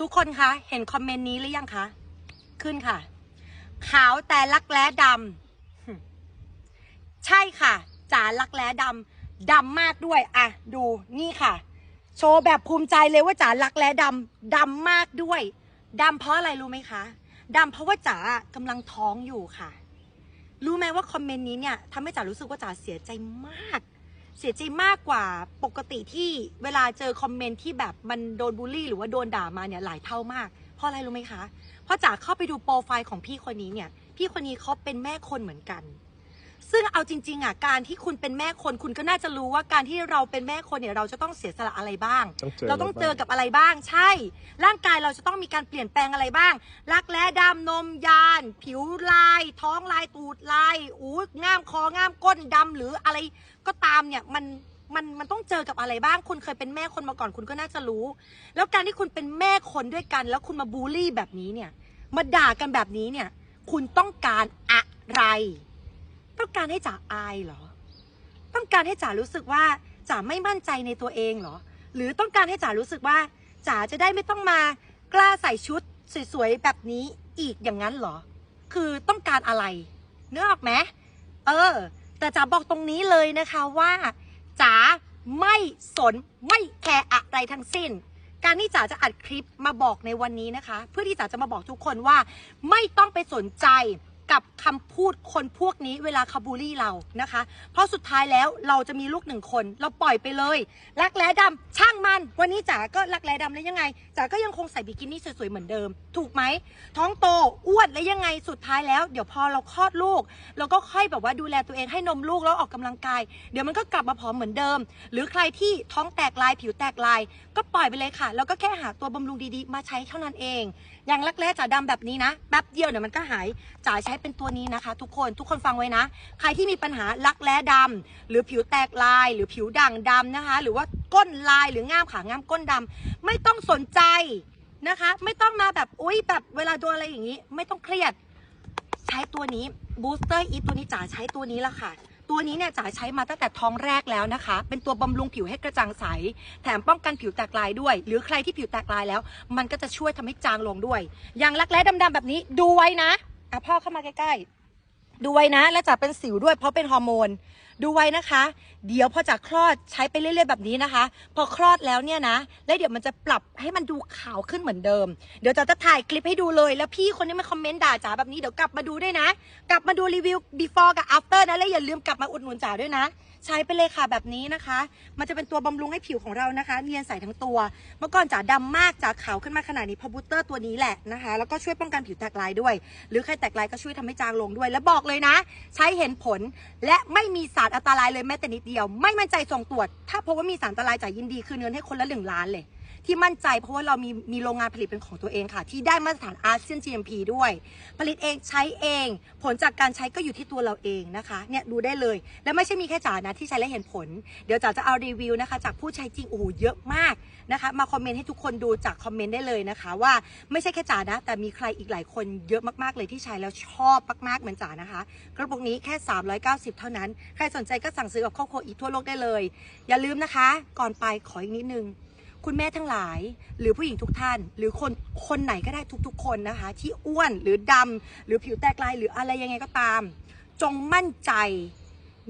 ทุกคนคะเห็นคอมเมนต์นี้หรือยังคะขึ้นค่ะ ขาวแต่รักแร้ดำใช่ค่ะจ๋ารักแร้ดำดำมากด้วยอะดูนี่ค่ะ โชว์แบบภูมิใจเลยว่าจ๋ารักแร้ดำดำมากด้วยดำเพราะอะไรรู้ไหมคะดำเพราะว่าจ๋ากำลังท้องอยู่ค่ะ รู้ไหมว่าคอมเมนต์นี้เนี่ยทำให้จ๋ารู้สึกว่าจ๋าเสียใจมาก เสียใจมากกว่าปกติที่เวลาเจอคอมเมนต์ที่แบบมันโดนบูลลี่ หรือว่าโดนด่ามาเนี่ยหลายเท่ามาก เพราะอะไรรู้ไหมคะ เพราะจากเข้าไปดูโปรไฟล์ของพี่คนนี้เนี่ย พี่คนนี้เขาเป็นแม่คนเหมือนกัน ซึ่งเอาจริง ๆอะการที่คุณเป็นแม่คนคุณก็น่าจะรู้ว่าการที่เราเป็นแม่คนเนี่ยเราจะต้องเสียสละอะไรบ้าง ต้องเจอเราต้องเจออะไรบ้างกับอะไรบ้างใช่ ร่างกายเราจะต้องมีการเปลี่ยนแปลงอะไรบ้าง รักแร้ดำนมยาน ผิวลาย ท้องลายตูดลายอู้ง่ามคอง่ามก้นดำหรืออะไรก็ตามเนี่ยมันมันมันต้องเจอกับอะไรบ้าง คุณเคยเป็นแม่คนมาก่อนคุณก็น่าจะรู้ แล้วการที่คุณเป็นแม่คนด้วยกัน แล้วคุณมาบูลลี่แบบนี้เนี่ย มาด่ากันแบบนี้เนี่ย คุณต้องการอะไร ต้องการให้จ๋าอายเหรอ ต้องการให้จ๋ารู้สึกว่าจ๋าไม่มั่นใจในตัวเองเหรอ หรือต้องการให้จ๋ารู้สึกว่าจ๋าจะได้ไม่ต้องมากล้าใส่ชุดสวยๆแบบนี้อีกอย่างนั้นเหรอ คือต้องการอะไรเนื้อออกไหมเออ แต่จ๋าบอกตรงนี้เลยนะคะว่าจ๋าไม่สนไม่แคร์อะไรทั้งสิ้น การที่จ๋าจะอัดคลิปมาบอกในวันนี้นะคะ เพื่อที่จ๋าจะมาบอกทุกคนว่า ไม่ต้องไปสนใจ กับคำพูดคนพวกนี้เวลาคาบูลี่เรานะคะ เพราะสุดท้ายแล้วเราจะมีลูกหนึ่งคน เราปล่อยไปเลย รักแร้ดำช่างมัน วันนี้จ๋าก็รักแร้ดำแล้วยังไงจ๋าก็ยังคงใส่บิกินี่สวยๆเหมือนเดิม ถูกไหม ท้องโตอ้วนแล้วยังไงสุดท้ายแล้ว เดี๋ยวพอเราคลอดลูก เราก็ค่อยแบบว่าดูแลตัวเองให้นมลูกแล้วออกกำลังกาย เดี๋ยวมันก็กลับมาผอมเหมือนเดิม หรือใครที่ท้องแตกลายผิวแตกลาย ก็ปล่อยไปเลยค่ะ แล้วก็แค่หาตัวบำรุงดีๆ มาใช้เท่านั้นเอง อย่างรักแร้จ๋าดำแบบนี้นะแป๊บเดียวเดี๋ยวมันก็หายจ๋าใช้เป็นตัวนี้นะคะ ทุกคนทุกคนฟังไว้นะ ใครที่มีปัญหารักแร้ดำหรือผิวแตกลายหรือผิวด่างดำนะคะ หรือว่าก้นลายหรือง่ามขาง่ามก้นดำไม่ต้องสนใจนะคะ ไม่ต้องมาแบบอุ้ยแบบเวลาโดนอะไรอย่างนี้ ไม่ต้องเครียด ใช้ตัวนี้บูสเตอร์อีตัวนี้จ๋าใช้ตัวนี้ละค่ะตัวนี้เนี่ยจ๋าใช้มาตั้งแต่ท้องแรกแล้วนะคะ เป็นตัวบำรุงผิวให้กระจ่างใส แถมป้องกันผิวแตกลายด้วย หรือใครที่ผิวแตกลายแล้ว มันก็จะช่วยทำให้จางลงด้วย อย่างรักแร้ดำๆแบบนี้ดูไว้นะ อะพ่อเข้ามาใกล้ๆ ดูไว้นะ และจะเป็นสิวด้วยเพราะเป็นฮอร์โมน ดูไว้นะคะ เดี๋ยวพอจากคลอดใช้ไปเรื่อยๆแบบนี้นะคะ พอคลอดแล้วเนี่ยนะ แล้วเดี๋ยวมันจะปรับให้มันดูขาวขึ้นเหมือนเดิม เดี๋ยวจ๋าจะถ่ายคลิปให้ดูเลย แล้วพี่คนนี้มาคอมเมนต์ด่าจ๋าแบบนี้เดี๋ยวกลับมาดูด้วยนะ กลับมาดูรีวิว before กับ after นะ แล้วอย่าลืมกลับมาอุดหนุนจ๋าด้วยนะ ใช้ไปเลยค่ะแบบนี้นะคะ มันจะเป็นตัวบำรุงให้ผิวของเรานะคะ เนียนใสทั้งตัว เมื่อก่อนจ๋าดำมากจ๋าขาวขึ้นมาขนาดนี้เพราะบูสเตอร์ตัวนี้แหละนะคะ แล้วก็ช่วยป้องกันผิวแตกลายด้วย หรือใครแตกลายก็ช่วยทำให้จางลงด้วย และบอกเลยนะ ใช้เห็นผลและไม่มีสารอันตรายเลยแม้แต่นิดเดียว ไม่มั่นใจส่งตรวจ ถ้าพบว่ามีสารอันตรายจ่ายินดีคืนเงินให้คนละหนึ่งล้านเลย ที่มั่นใจเพราะว่าเรามีมีโรงงานผลิตเป็นของตัวเองค่ะ ที่ได้มาตรฐานอาเซียน GMP ด้วย ผลิตเองใช้เอง ผลจากการใช้ก็อยู่ที่ตัวเราเองนะคะเนี่ยดูได้เลย และไม่ใช่มีแค่จ๋านะที่ใช้และเห็นผล เดี๋ยวจ๋าจะเอารีวิวนะคะ จากผู้ใช้จริงโอ้โหเยอะมากนะคะ มาคอมเมนต์ให้ทุกคนดูจากคอมเมนต์ได้เลยนะคะ ว่าไม่ใช่แค่จ๋านะ แต่มีใครอีกหลายคนเยอะมากๆเลยที่ใช้แล้วชอบมากๆเหมือนจ๋านะคะกระปุกนี้แค่ 390 เท่านั้น ใครสนใจก็สั่งซื้อกับครอบครัวอีกทั่วโลกได้เลย อย่าลืมนะคะ ก่อนไปขออีกนิดนึง คุณแม่ทั้งหลาย หรือผู้หญิงทุกท่าน หรือคนคนไหนก็ได้ทุกๆ คนนะคะ ที่อ้วนหรือดำหรือผิวแตกลายหรืออะไรยังไงก็ตาม จงมั่นใจ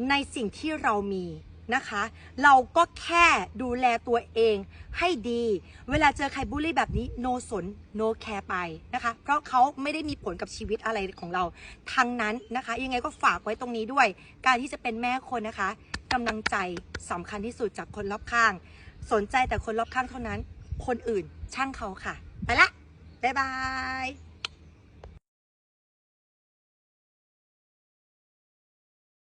ในสิ่งที่เรามีนะคะ เราก็แค่ดูแลตัวเองให้ดี เวลาเจอใครบูลลี่แบบนี้โนสนโนแคร์ไปนะคะ เพราะเขาไม่ได้มีผลกับชีวิตอะไรของเราทั้งนั้นนะคะ ยังไงก็ฝากไว้ตรงนี้ด้วย การที่จะเป็นแม่คนนะคะกำลังใจสำคัญที่สุดจากคนรอบข้าง สนใจแต่คนรอบข้างเท่านั้น คนอื่นช่างเขาค่ะ ไปละ บ๊ายบาย